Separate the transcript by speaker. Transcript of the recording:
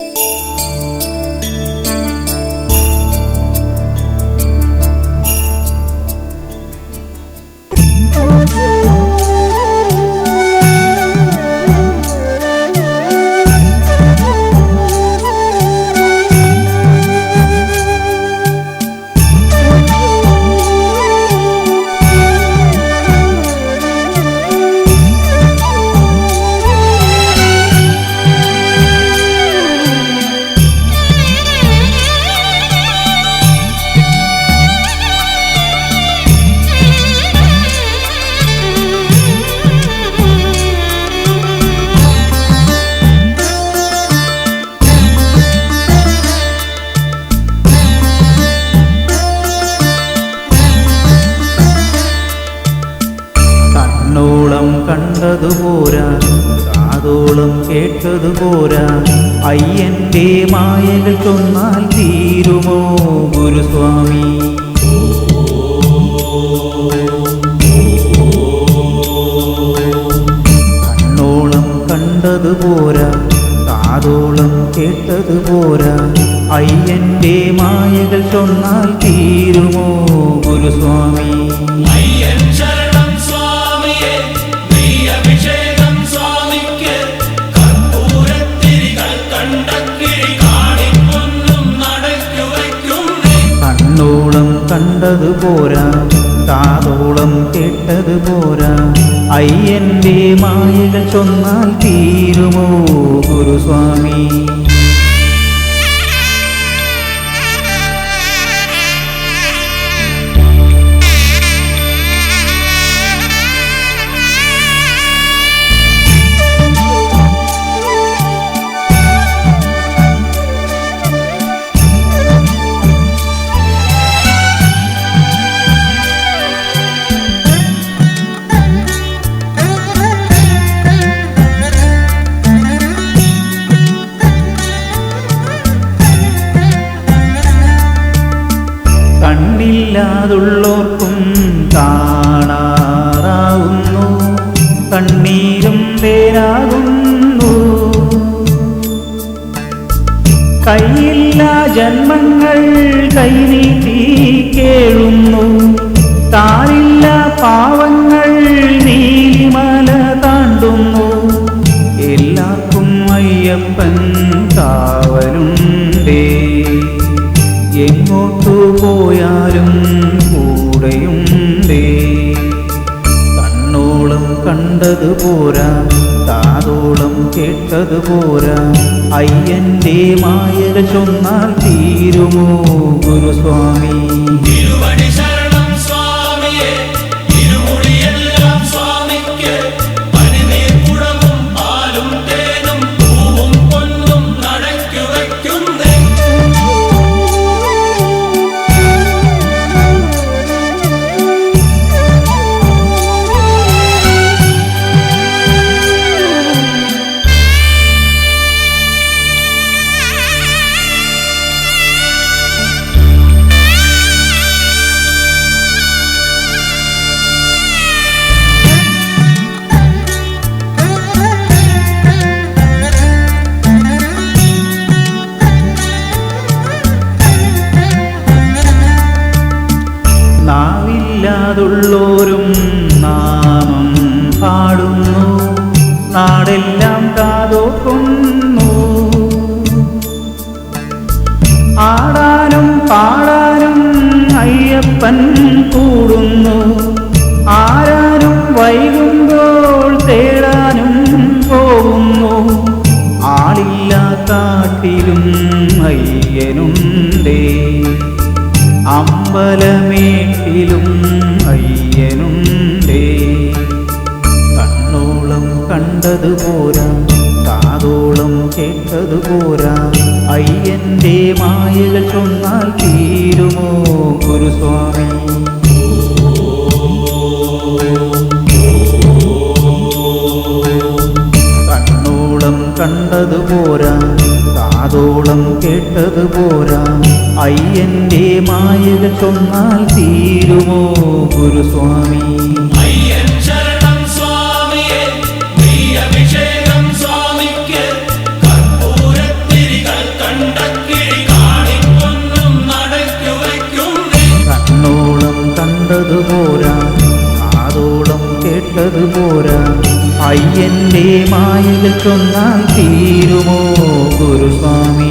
Speaker 1: കണ്ണോളം കണ്ടതു പോരാ കാതോളം കേട്ടതു പോരാ അയ്യന്റെ മായകൾ ചൊന്നാൽ തീരുമോ ഗുരുസ്വാമി? കണ്ണോളം കണ്ടതുപോരാ കാതോളം കേട്ടതുപോരാ. അയ്യന്റെ മായകൾ ചൊന്നാൽ തീരുമോ ഗുരുസ്വാമി? കണ്ടതു പോരാ. താതോളം കേട്ടത് പോരാ. അയ്യന്റെ മായകൾ ചൊന്നാൽ തീരുമോ ഗുരുസ്വാമി? കണ്ണില്ലാതുള്ളോർക്കും കാണാറാവുന്നു. കണ്ണീരും പേരാകുന്നു കയ്യില്ല ജന്മങ്ങൾ കൈനീട്ടി കേളുന്നു. താരില്ല പാവങ്ങൾ പോയാലും കൂടെയുണ്ടേ. കണ്ണോളം കണ്ടത് പോരാ താതോളം കേട്ടത് പോരാ. അയ്യന്റെ മായര ചൊന്നാൽ തീരുമോ ഗുരുസ്വാമി? നാവില്ലാതുള്ളോരും നാമം പാടുന്നു. നാടെല്ലാം കാതോക്കുന്നു ആടാനും പാടാനും അയ്യപ്പൻ കൂടുന്നു. ആരാനും വൈകുമ്പോൾ തേടാനും പോകുന്നു. ആളില്ല കാട്ടിലും അയ്യനുണ്ടേ. അമ്പലമേട്ടിലും അയ്യനുണ്ടേ. കണ്ണോളം കണ്ടതുപോരാ കാതോളം കേട്ടത് പോരാ അയ്യന്റെ മായകൾ ചൊന്നാൽ തീരുമോ ഗുരുസ്വാമി? കണ്ണോളം കണ്ടത് പോരാ കാതോളം കേട്ടത് പോരാ അയ്യന്റെ മായകൾ ചൊന്നാൽ തീരുമോ ഗുരുസ്വാമി? അയ്യന്റെ മായകൾ തീരുമോ ഗുരുസ്വാമി?